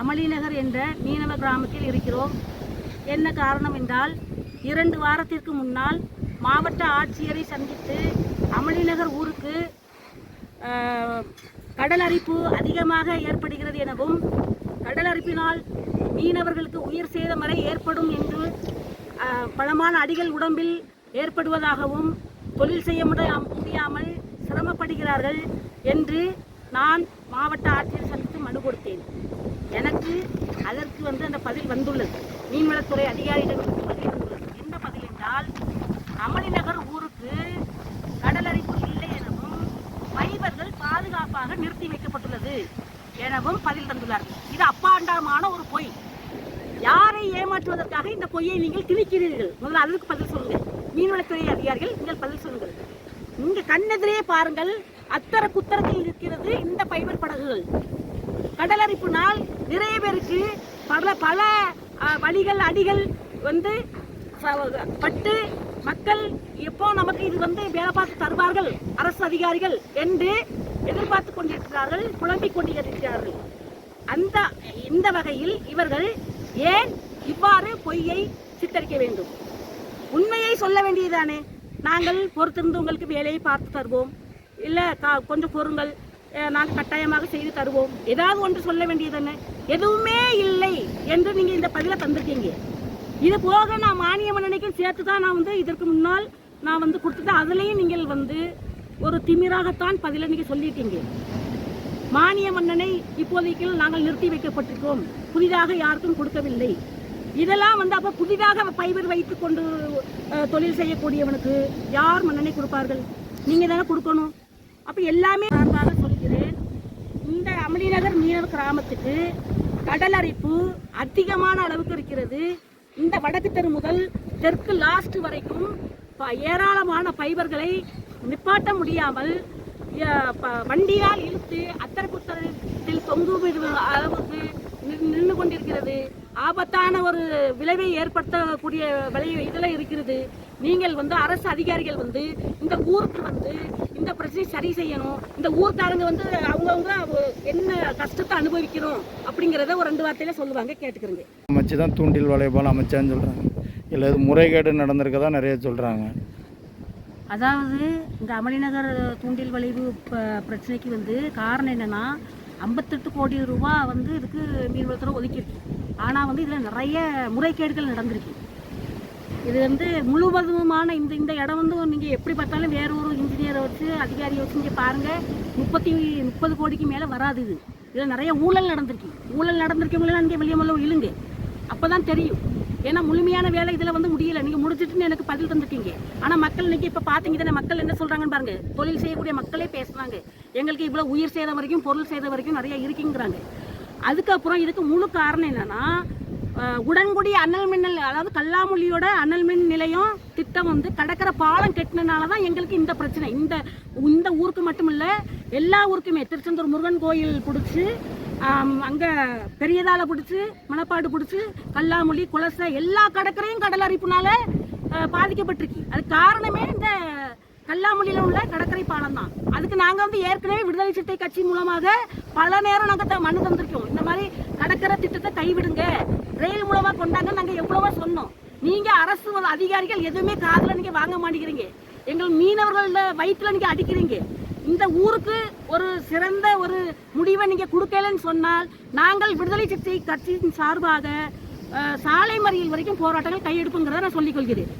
அமலிநகர் என்ற மீனவ கிராமத்தில் இருக்கிறோம். என்ன காரணம் என்றால் இரண்டு வாரத்திற்கு முன்னால் மாவட்ட ஆட்சியரை சந்தித்து அமளிநகர் ஊருக்கு கடல் அரிப்பு அதிகமாக ஏற்படுகிறது எனவும் கடல் அரிப்பினால் மீனவர்களுக்கு உயிர் சேதம் வரை ஏற்படும் என்று பலமான அடிகள் உடம்பில் ஏற்படுவதாகவும் தொழில் செய்ய முடியாமல் சிரமப்படுகிறார்கள் என்று நான் மாவட்ட ஆட்சியர் சந்தித்து மனு கொடுத்தேன் எனக்கு அதற்கு வந்து அந்த பதில் வந்துள்ளது காவல்துறை அதிகாரிகளிடம் பதில் என்ன பதில் என்றால் அமளிநகர் ஊருக்கு கடலரிப்பு இல்லை எனவும் பைபர்கள் பாதுகாப்பாக நிறுத்தி வைக்கப்பட்டுள்ளது எனவும் பதில் தந்துள்ளார்கள். இது அப்பாண்டமான ஒரு பொய். யாரை ஏமாற்றுவதற்காக இந்த பொய்யை நீங்கள் திணிக்கிறீர்கள்? முதல்ல அதற்கு பதில் சொல்லுங்கள். மீன்வளத்துறை அதிகாரிகள் நீங்கள் பதில் சொல்லுங்கள். இங்க கண்ணெதிரே பாருங்கள். அத்தர குத்தரத்தில் இருக்கிறது இந்த பைபர் படகுகள். கடலரிப்புனால் நிறைய பேருக்கு பல பல வழிகள் அடிகள் வந்து ச- பட்டு மக்கள் எப்போ நமக்கு இது வந்து வேலை பார்த்து தருவார்கள்? அரசு அதிகாரிகள் என்று எதிர்பார்த்து கொண்டிருக்கிறார்கள் குழம்பிக் கொண்டிருக்கிறார்கள். அந்த இந்த வகையில் இவர்கள் ஏன் இவ்வாறு பொய்யை சித்தரிக்க வேண்டும்? உண்மையை சொல்ல வேண்டியதுதானே? நாங்கள் பொறுத்திருந்து உங்களுக்கு வேலையை பார்த்து தருவோம். இல்லை கா கொஞ்சம் பொறுங்கள். நாங்கள் கட்டாயமாக செய்து தருவோம். ஏதாவது ஒன்று சொல்ல வேண்டியதுதானே எதுவுமே இல்லை என்று நீங்கள் இந்த பதிலை தந்திருக்கீங்க. இது போக நான் மானிய மன்னனைக்கும் சேர்த்து தான் நான் வந்து இதற்கு முன்னால் நான் வந்து கொடுத்துட்டேன் அதுலேயும் நீங்கள் வந்து ஒரு திமிராகத்தான் பதிலை நீங்கள் சொல்லிட்டீங்க மானிய மன்னனை இப்போதைக்கு நாங்கள் நிறுத்தி வைக்கப்பட்டிருக்கோம். புதிதாக யாருக்கும் கொடுக்கவில்லை. இதெல்லாம் வந்து அப்போ புதிதாக பைபர் வைத்து கொண்டு தொழில் செய்யக்கூடியவனுக்கு யார் மன்னனை கொடுப்பார்கள்? நீங்கள் தானே கொடுக்கணும். அப்போ எல்லாமே சார்பாக சொல்கிறேன் இந்த அமளிநகர் மீனவ இருக்கிறது. கடல் அரிப்பு அதிகமான அளவுக்கு இருக்கிறது. இந்த வடக்கு தெரு முதல் தெற்கு லாஸ்ட் வரைக்கும் ப- ஏராளமான ஃபைபர்களை நிப்பாட்ட முடியாமல் வண்டியால் இழுத்து அத்தரப்புத்தரத்தில் தொங்கு அளவுக்கு நின்- நின்று கொண்டிருக்கிறது. ஆபத்தான ஒரு விளைவை ஏற்படுத்தக்கூடிய விளை இதில் இருக்கிறது. நீங்கள் வந்து அரசு அதிகாரிகள் வந்து இந்த ஊருக்கு வந்து இந்த பிரச்சனை சரி செய்யணும். இந்த ஊர்க்காரங்க வந்து அவங்கவுங்க அவ- என்ன கஷ்டத்தை அனுபவிக்கணும் அப்படிங்கிறத ஒரு ரெண்டு வார்த்தையில சொல்லுவாங்க கேட்டுக்கிறேங்க. அமைச்சு தான் தூண்டில் வலைபால் அமைச்சான்னு சொல்கிறாங்க இல்லை இது முறைகேடு நடந்திருக்கதா நிறைய சொல்கிறாங்க அதாவது இந்த அமளிநகர் தூண்டில் வளைவு ப- பிரச்சனைக்கு வந்து காரணம் என்னன்னா ஐம்பத்தெட்டு கோடி ரூபா வந்து இதுக்கு மீன்வளத்துறை ஒதுக்கியிருக்கு. ஆனால் வந்து இதில் நிறைய முறைகேடுகள் நடந்திருக்கு. இது வந்து முழுவதுமான இந்த இந்த இடம் வந்து நீங்கள் எப்படி பார்த்தாலும் வேற ஒரு இன்ஜினியரை வச்சு அதிகாரியை வச்சு இங்கே பாருங்கள் முப்பத்தி முப்பது கோடிக்கு மேலே வராது இது. இதில் நிறைய ஊழல் நடந்திருக்கு. ஊழல் நடந்திருக்கவங்களாம் இங்கே வெளியே முதல்ல இழுங்க. அப்போ தான் தெரியும். ஏன்னா முழுமையான வேலை இதில் வந்து முடியல. நீங்கள் முடிச்சிட்டுன்னு எனக்கு பதில் தந்துட்டீங்க ஆனால் மக்கள் இன்னைக்கு இப்போ பார்த்தீங்க தானே மக்கள் என்ன சொல்கிறாங்கன்னு பாருங்க. தொழில் செய்யக்கூடிய மக்களே பேசுகிறாங்க எங்களுக்கு இவ்வளோ உயிர் செய்த வரைக்கும் பொருள் செய்த வரைக்கும் நிறைய இருக்குங்கிறாங்க. அதுக்கப்புறம் இதுக்கு முழு காரணம் என்னன்னா உடன்குடி அனல் மின்னல் அதாவது கல்லாமொழியோட அனல் மின் நிலையம் திட்டம் வந்து கடற்கரை பாலம் கட்டினனால தான் எங்களுக்கு இந்த பிரச்சனை. இந்த இந்த ஊருக்கு மட்டும் இல்லை எல்லா ஊருக்குமே. திருச்செந்தூர் முருகன் கோயில் பிடிச்சி அங்கே பெரியதால பிடிச்சி மணப்பாடு பிடிச்சி கல்லாமொழி குலசை எல்லா கடற்கரையும் கடல் அரிப்புனால பாதிக்கப்பட்டிருக்கு. அது காரணமே இந்த கல்லாமொழியில் உள்ள கடற்கரை பாலம் தான். அதுக்கு நாங்கள் வந்து ஏற்கனவே விடுதலை சிறுத்தை கட்சி மூலமாக பல நேரம் நாங்கள் மனு தந்திருக்கோம். இந்த மாதிரி கடற்கரை திட்டத்தை கைவிடுங்க. ரயில் மூலமாக கொண்டாங்க நாங்கள் எவ்வளவோ சொன்னோம். நீங்கள் அரசு அதிகாரிகள் எதுவுமே காதில் நீங்கள் வாங்க மாட்டேங்கிறீங்க. எங்கள் மீனவர்களோட வயிற்றில் நீங்கள் அடிக்கிறீங்க. இந்த ஊருக்கு ஒரு சிறந்த ஒரு முடிவை நீங்கள் கொடுக்கலன்னு சொன்னால் நாங்கள் விடுதலை சிறுத்தை கட்சியின் சார்பாக சாலை மறியல் வரைக்கும் போராட்டங்கள் கையெடுப்புங்கிறத நான் சொல்லிக் கொள்கிறேன்.